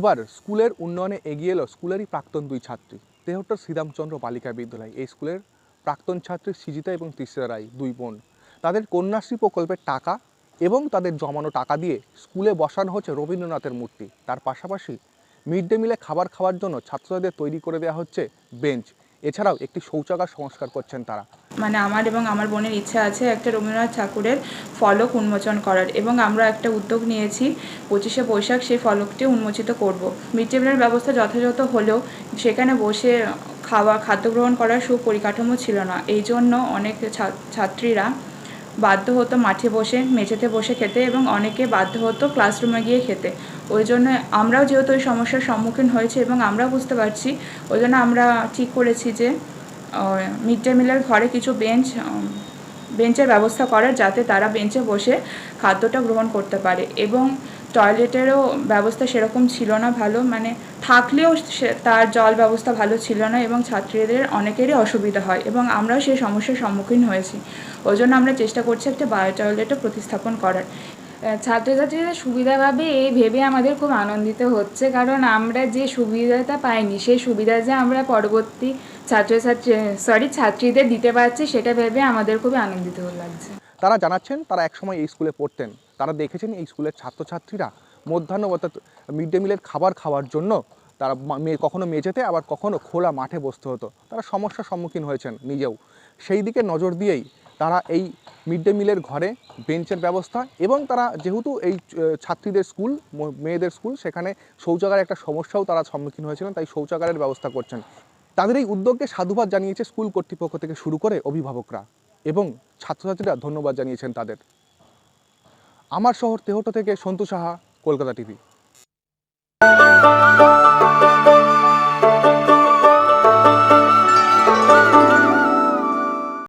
এবার স্কুলের উন্নয়নে এগিয়ে এলো স্কুলেরই প্রাক্তন দুই ছাত্রী। তেহট্টর শ্রীরামচন্দ্র বালিকা বিদ্যালয়, এই স্কুলের প্রাক্তন ছাত্রী সৃজিতা এবং তিসরা রায়, দুই বোন। তাদের কন্যাশ্রী প্রকল্পের টাকা এবং তাদের জমানো টাকা দিয়ে স্কুলে বসানো হচ্ছে রবীন্দ্রনাথের মূর্তি। তার পাশাপাশি মিড ডে মিলে খাবার খাওয়ার জন্য ছাত্রদের তৈরি করে দেওয়া হচ্ছে বেঞ্চ। এছাড়াও একটি শৌচাগার সংস্কার করছেন তারা। মানে আমার এবং আমার বোনের ইচ্ছা আছে একটা রবীন্দ্রনাথ ঠাকুরের ফলক উন্মোচন করার এবং আমরা একটা উদ্যোগ নিয়েছি, পঁচিশে বৈশাখ সেই ফলকটি উন্মোচিত করব। মিড ডে মিলের ব্যবস্থা যথাযথ হলেও সেখানে বসে খাওয়া, খাদ্য গ্রহণ করার সুপরিকাঠামো ছিল না। এই জন্য অনেক ছাত্রীরা বাধ্য হতো মাঠে বসে, মেঝেতে বসে খেতে এবং অনেকে বাধ্য হতো ক্লাসরুমে গিয়ে খেতে। ওই জন্য আমরাও যেহেতু ওই সমস্যার সম্মুখীন হয়েছে এবং আমরাও বুঝতে পারছি, ওই জন্য আমরা ঠিক করেছি যে মিড ডে মিলের ঘরে কিছু বেঞ্চ বেঞ্চের ব্যবস্থা করার যাতে তারা বেঞ্চে বসে খাদ্যটা গ্রহণ করতে পারে। এবং টয়লেটেরও ব্যবস্থা সেরকম ছিল না ভালো। মানে থাকলেও তার জল ব্যবস্থা ভালো ছিল না এবং ছাত্রীদের অনেকেরই অসুবিধা হয় এবং আমরাও সেই সমস্যার সম্মুখীন হয়েছি। ওই জন্য আমরা চেষ্টা করছি একটা বায়ো টয়লেটও প্রতিস্থাপন করার। ছাত্রছাত্রীরা সুবিধা পাবে এই ভেবে আমাদের খুব আনন্দিত হচ্ছে। কারণ আমরা যে সুবিধাটা পাইনি, সেই সুবিধা যে আমরা পরবর্তী ছাত্রছাত্রী সরি ছাত্রীদের দিতে পারছি, সেটা ভেবে আমাদের খুবই আনন্দিত লাগছে। তারা জানাচ্ছেন, তারা একসময় এই স্কুলে পড়তেন। তারা দেখেছেন এই স্কুলের ছাত্রছাত্রীরা মধ্যাহ্ন অর্থাৎ মিড ডে মিলের খাবার খাওয়ার জন্য তারা কখনো মেঝেতে, আবার কখনো খোলা মাঠে বসতে হতো। তারা সমস্যার সম্মুখীন হয়েছেন নিজেও। সেই দিকে নজর দিয়েই তারা এই মিড ডে মিলের ঘরে বেঞ্চের ব্যবস্থা এবং তারা যেহেতু এই ছাত্রীদের স্কুল মেয়েদের স্কুল, সেখানে শৌচাগারের একটা সমস্যাও তারা সম্মুখীন হয়েছিলেন, তাই শৌচাগারের ব্যবস্থা করছেন। তাদের এই উদ্যোগকে সাধুবাদ জানিয়েছে স্কুল কর্তৃপক্ষ থেকে শুরু করে অভিভাবকরা এবং ছাত্রছাত্রীরা ধন্যবাদ জানিয়েছেন তাদের। আমার শহর তেহট্ট থেকে সন্তু সাহা কলকাতা টিভি।